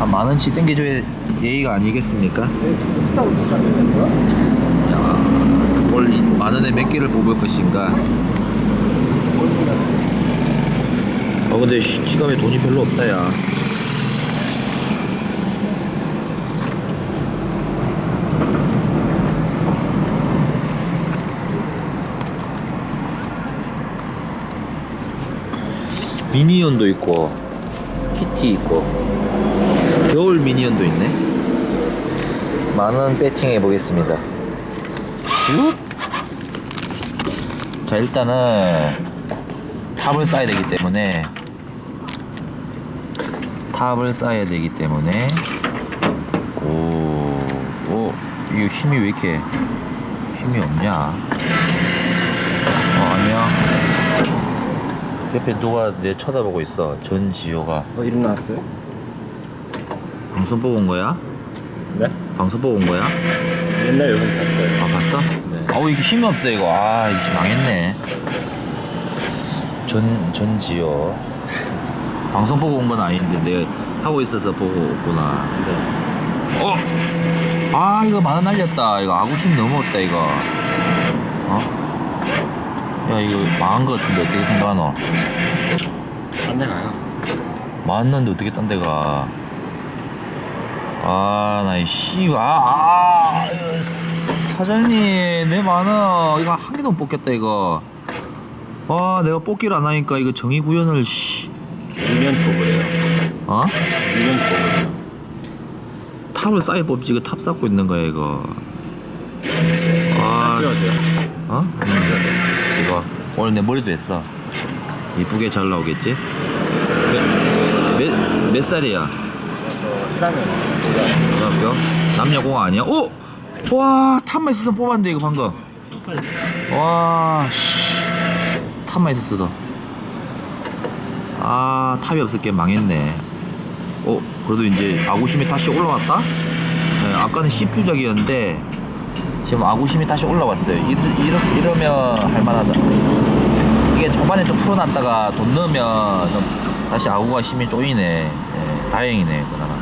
한 만 원치 땡겨줘야 예의가 아니겠습니까? 뭐야? 올 만원에 몇 개를 뽑을 것인가? 어 근데 시- 지갑에 돈이 별로 없다 야 미니언도 있고 키티 있고 겨울 미니언도 있네. 만원 배팅 해 보겠습니다. 슛! 자 일단은 탑을 쌓아야 되기 때문에 탑을 쌓아야 되기 때문에 오, 오 이거 힘이 왜 이렇게 힘이 없냐? 어 아니야. 옆에 누가 내 쳐다보고 있어. 전지효가. 너 이름 나왔어요? 방송 보고 온 거야? 네? 방송 보고 온 거야? 옛날 영상 봤어요. 아 봤어? 네. 아우 이게 힘이 없어 이거 아 이거 망했네 전 전지요 방송 보고 온 건 아닌데 내가 하고 있어서 보고 왔구나 네. 어? 아 이거 만원 날렸다 이거 아구심 없다 이거 어? 야 이거 망한 거 같은데 어떻게 생각하노? 딴데 가요. 만원인데 어떻게 딴 데가 아, 나, 이, 씨, 아, 아, 사- 사장님, 내 만원, 이거 한 개도 못 뽑겠다, 이거. 와, 내가 뽑기를 안 하니까, 이거 정의 구현을, 씨, 2년 뽑으래요. 어? 2년 뽑으래요. 탑을 쌓여 뽑지, 이거 탑 쌓고 있는 거야, 이거. 아, 찍어줘요. 어? 지금, 오늘 내 머리도 했어. 이쁘게 잘 나오겠지? 몇, 몇, 몇 살이야? 저 1학년. 고등학교? 남녀공학 아니야? 오! 와 탑만 있었으면 뽑았는데 이거 방금 와 씨. 탑만 있었어도 아 탑이 없을 게 망했네 어 그래도 이제 아구심이 다시 올라왔다? 네, 아까는 10주작이었는데 지금 아구심이 다시 올라왔어요 이, 이러, 이러면 할만하다 이게 초반에 좀 풀어놨다가 돈 넣으면 좀 다시 아구가 힘이 쪼이네 네, 다행이네 그나마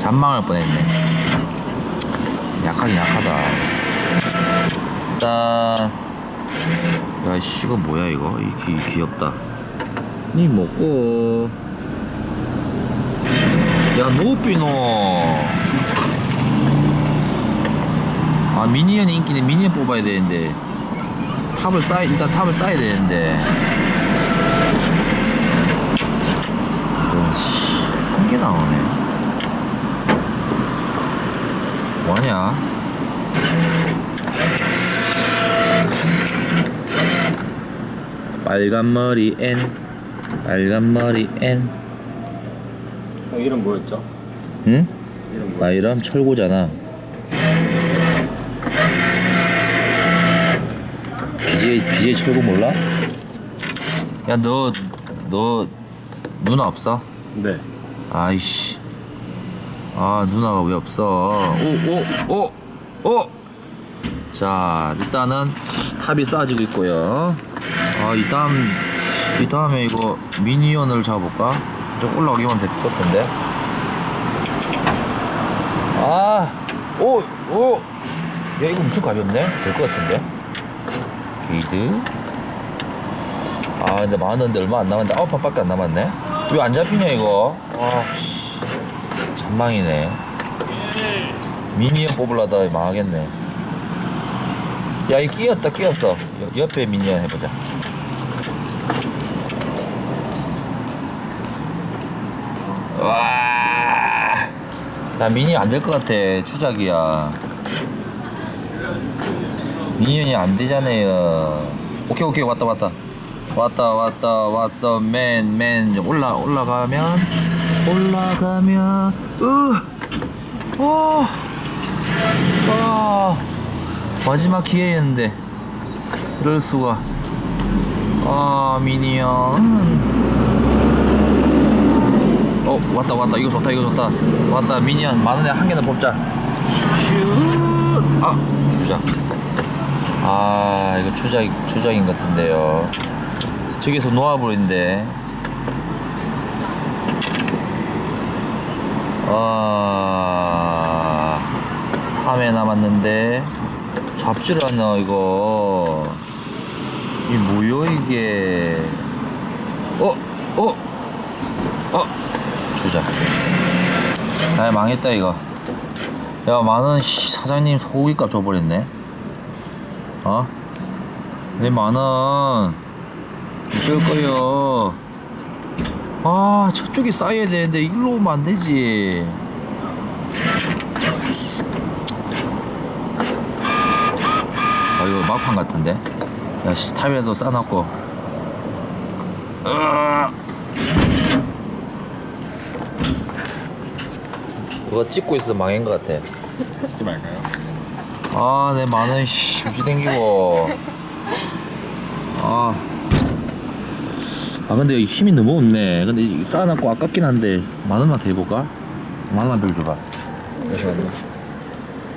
잔망할 뻔했네. 약하긴 약하다. 일단 야 씨 이거 뭐야 이거? 이 귀, 귀엽다. 니 먹고. 야 노비노. 아 미니언이 인기네. 미니언 뽑아야 되는데. 탑을 쌓아 일단 탑을 쌓아야 되는데. 이런 씨 한개 나오네 뭐하냐 빨간 머리 N 빨간 머리 N 어, 이름 뭐였죠? 응? 이름 뭐? 나 이름 철구잖아 BJ BJ 철구 몰라? 야 너 너 누나 없어? 네. 아이씨. 아, 누나가 왜 없어? 오, 오, 오, 오! 자, 일단은 탑이 쌓아지고 있고요. 아, 이 다음, 이 다음에 이거 미니언을 잡아볼까? 좀 올라오기만 될 것 같은데. 아, 오, 오! 야, 이거 엄청 가볍네? 될 것 같은데? 게이드. 아, 근데 만원인데 얼마 안 남았는데 아홉 판밖에 안 남았네? 왜 안 잡히냐, 이거? 아, 씨. 잔망이네. 미니언 뽑으려다 망하겠네. 야, 이 끼었다, 끼었어. 여- 옆에 미니언 해보자. 와. 나 미니언 안될 것 같아. 추작이야. 미니언이 안 되잖아요. 오케이, 오케이, 왔다, 왔다. 왔다, 왔다, 왔어, 맨, 맨. 올라, 올라가면, 올라가면, 으, 어, 아, 마지막 기회였는데, 이럴 수가. 아, 미니언. 어, 왔다, 왔다. 이거 좋다, 이거 좋다. 왔다, 미니언. 만 원에 한 개는 뽑자. 슛! 아, 주자. 아, 이거 추작, 추작인 것 같은데요. 저기서 놓아버린데. 아 3회 남았는데 잡지를 않나 이거 이 뭐여 이게 어? 어? 어? 주자 아 망했다 이거 야 씨, 사장님 소고기값 줘버렸네 어? 내 만원 어쩔 거요 아 저쪽에 쌓여야 되는데 이리로 오면 안 되지 아 이거 막판 같은데 야씨 탑에도 싸놨고 으아. 이거 찍고 있어 망한 것 같아 찍지 말까요? 아, 내 만원 씨, 무지 땡기고. 아. 아, 근데 힘이 너무 없네. 근데 이 쌓아놨고 아깝긴 한데, 만 원만 더 해볼까? 만 원만 빌려줘봐. 잠시만요.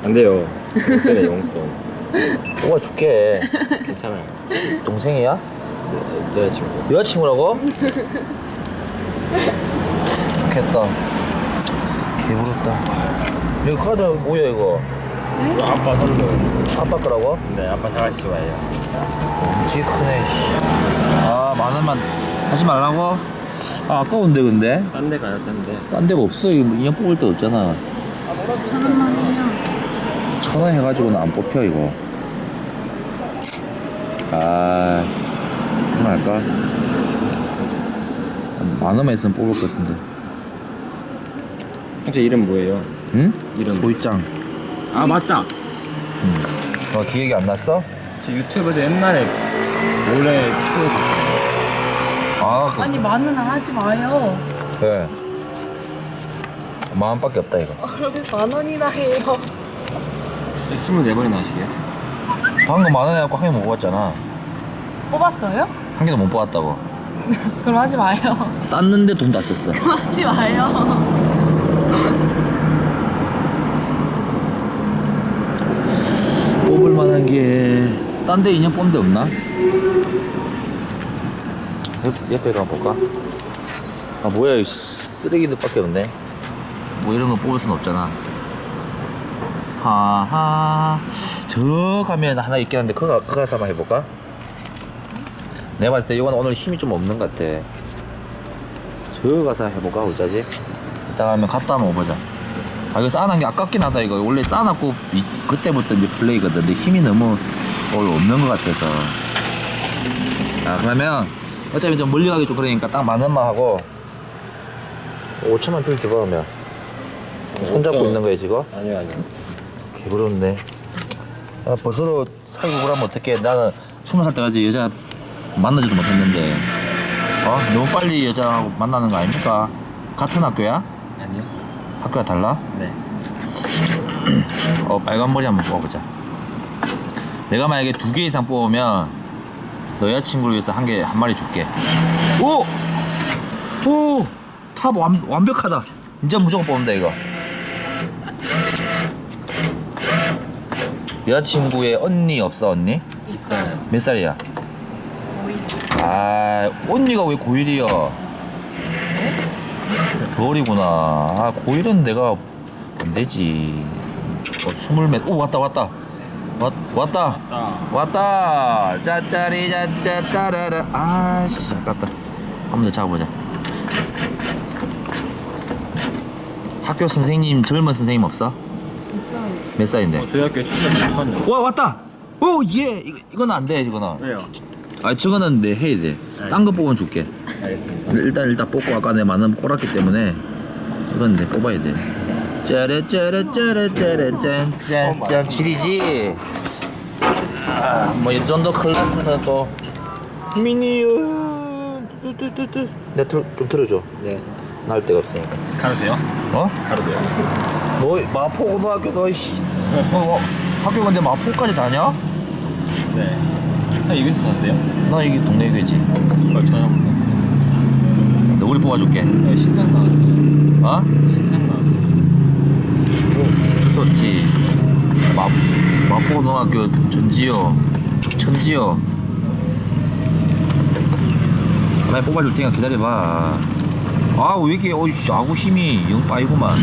안 돼요. 용돈에 용돈. 오가 줄게. 괜찮아요. 동생이야? 제 친구. 여자친구라고? 좋겠다. 개부럽다. 이거 과자 뭐야, 이거? 아빠 선물. 아빠 거라고? 네, 아빠 사가시 좋아해요. 엄지 크네, 씨. 아, 만 원만 하지 말라고? 아, 아까운데, 근데? 딴 데 가요, 딴 데. 딴 데가 없어. 이거 인형 뽑을 데 없잖아. 천원 해가지고는 안 뽑혀 이거. 아, 하지 말까? 만 원만 있으면 뽑을 것 같은데. 형제 이름 뭐예요? 응? 이름. 소이짱. 아, 맞다. 어, 기억이 안 났어? 저 유튜브에서 옛날에 몰래 초 아, 그, 아니 많은 하지 마요. 만 원밖에 없다 이거. 만 원이나 해요. 24번이나 하시게요? 방금 만원 해갖고 한 개 못 뽑았잖아. 뽑았어요? 한 개도 못 뽑았다고. 그럼 하지 마요. 쌌는데 돈 다 썼어. 하지 마요. 뽑을 만한 게 딴 데 인형 뽑는 데 없나? 옆, 옆에 가면 볼까? 아 뭐야 이 쓰레기들밖에 없네. 뭐 이런 거 뽑을 순 없잖아. 하하. 저 가면 하나 있긴 한데 그거, 그거 가서 한번 해볼까? 내가 봤을 때 이건 오늘 힘이 좀 없는 것 같아. 저 가서 해볼까 어쩌지? 이따가 하면 갔다 한번 오보자. 아 이거 쌓아놓은 게 아깝긴 하다 이거. 원래 쌓아놨고 이- 그때부터 이제 플레이거든. 근데 힘이 너무 오늘 없는 것 같아서. 자 그러면 어차피 좀 멀리 가기 좀 그러니까 딱만 원만 하고 5천만 필 줘봐 그러면 손잡고. 있는 거야 지금? 아니요, 아니요. 개부럽네 아, 벗으로 사귀고 그러면 어떡해 나는 스무 살 때까지 여자 만나지도 못했는데 어? 너무 빨리 여자하고 만나는 거 아닙니까? 같은 학교야? 아니요? 학교가 달라? 네. 어 빨간 머리 한번 뽑아보자. 내가 만약에 두 개 이상 뽑으면 너 여자친구를 위해서 한 개 한 마리 줄게. 오, 오, 탑 완, 완벽하다. 이제 무조건 뽑는다 이거. 여자친구의 언니 없어 언니? 있어요. 몇 살이야? 아 언니가 왜 고1이야? 더 어리구나. 아 고1은 내가 안 되지. 어, 스물 몇? 오 왔다 왔다. 왔 왔다. 아, 왔다. 짜짜리 짜짜 짜라라. 아씨 아깝다. 한 번 더 잡아보자. 학교 선생님 젊은 선생님 없어? 몇 살인데? 어, 저희 학교 처음이요. 와 왔다. 오 예. 이거 이건 안 돼. 이거는. 왜요? 아 저거는 내 해야 돼. 딴 거 뽑으면 줄게. 알겠습니다. 일단 일단 뽑고 아까 내 만원 꼬랐기 때문에 이건 내 뽑아야 돼. 짜르 짜르 짜르 짜르 짠짠짠 질이지. 뭐이 정도 클래스는 또 미니언. 내좀 틀어줘. 네. 나올 데가 없으니까. 가도 돼요? 어? 가도 돼요? 너 마포 고등학교 너 씨. 어, 어, 학교 근데 마포까지 다녀? 네. 형, 이 근처 사세요? 나 여기 동네 교지. 어, 전혀. 너 우리 뽑아줄게. 형, 신장 나왔어요. 어? 신장 나왔어요. 없지. 마, 마포고등학교 전지요. 천지요. 많이 뽑아줄 테니까 기다려봐. 아, 왜 이렇게, 어이, 야구 힘이 영 빠이구만.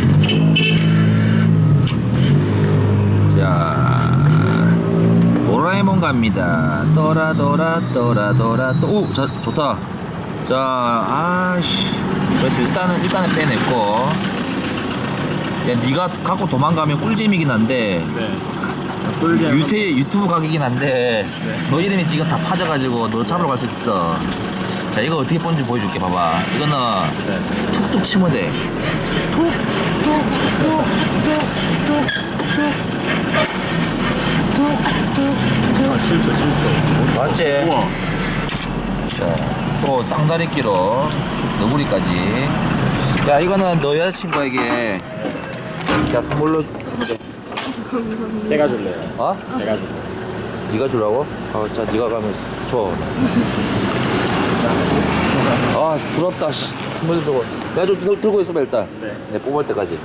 자, 도라에몽 갑니다. 떠라, 떠라, 돌아, 또, 오, 자, 좋다. 자, 아씨. 그래서 일단은, 일단은 빼냈고. 야, 니가 갖고 도망가면 꿀잼이긴 한데, 네. 꿀잼. 유태, 유튜브 각이긴 한데, 너 이름이 지금 다 파져가지고 너 잡으러 갈 수 있어. 자, 이거 어떻게 뻔지 보여줄게, 봐봐. 이거는 네. 툭툭 치면 돼. 툭, 툭, 툭, 툭, 툭, 툭. 아, 7초, 7초. 맞지? 우와. 자, 또 쌍다리끼로 너구리까지. 야, 이거는 너 여자친구에게 야 선물로 제가 줄래요. 어? 제가 줄래요. 네가 주라고? 어, 자, 네가 가면 줘. 아, 부럽다. 씨. 선물 줘. 내가 좀 들, 들고 있어봐 일단. 네. 내 뽑을 때까지.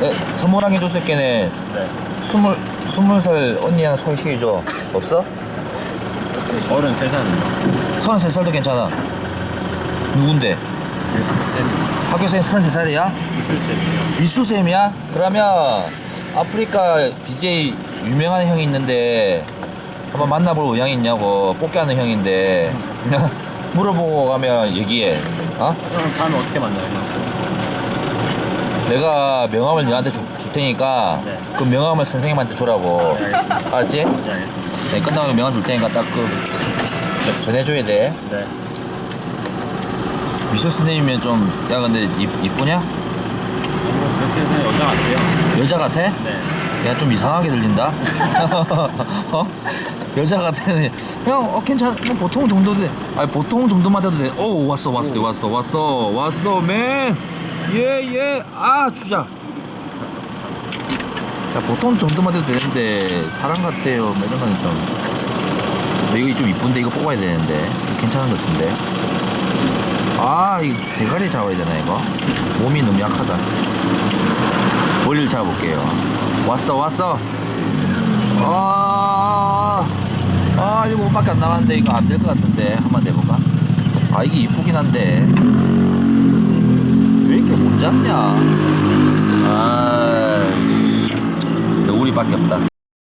네, 선물한 게 줬을 게는 네. 스물 스물 살 언니 하나 소개시켜줘. 없어? 33살입니다. 서른 세 살도 괜찮아. 누군데? 학교생 서른세 살이야? 이술쌤이요. 이수쌤이야? 그러면 아프리카 BJ 유명한 형이 있는데 한번 만나볼 의향이 있냐고 뽑기하는 형인데 그냥 물어보고 가면 얘기해 어? 그럼 다음에 어떻게 만나요? 내가 명함을 너한테 줄, 줄 테니까 네. 그 명함을 선생님한테 주라고 네. 알았지? 네. 네, 끝나면 명함 줄 테니까 딱 그 전해줘야 돼 네. 미소 선생님이면 좀 야 근데 이, 이쁘냐? 뭐 그렇게 해서 여자 같아요. 여자 같아? 네. 야 좀 이상하게 들린다. 어? 여자 같은 형 어, 괜찮. 뭐 보통 정도 돼. 아니 보통 정도만 돼도 돼. 오 왔어 왔어 왔어 왔어 왔어 맨. 예예 아 주자. 야 보통 정도만 돼도 되는데 사람 같아요. 뭐 이런 거는 좀. 근데 이거 좀 이쁜데 이거 뽑아야 되는데 괜찮은 것 같은데. 아 이거 대가리 잡아야 되나 이거? 몸이 너무 약하다. 머리를 잡아볼게요. 왔어, 왔어. 아, 아, 이거 몸밖에 안 남았는데 이거 안 될 것 같은데 한번 내볼까? 아, 이게 이쁘긴 한데 왜 이렇게 못 잡냐? 아, 너구리밖에 없다.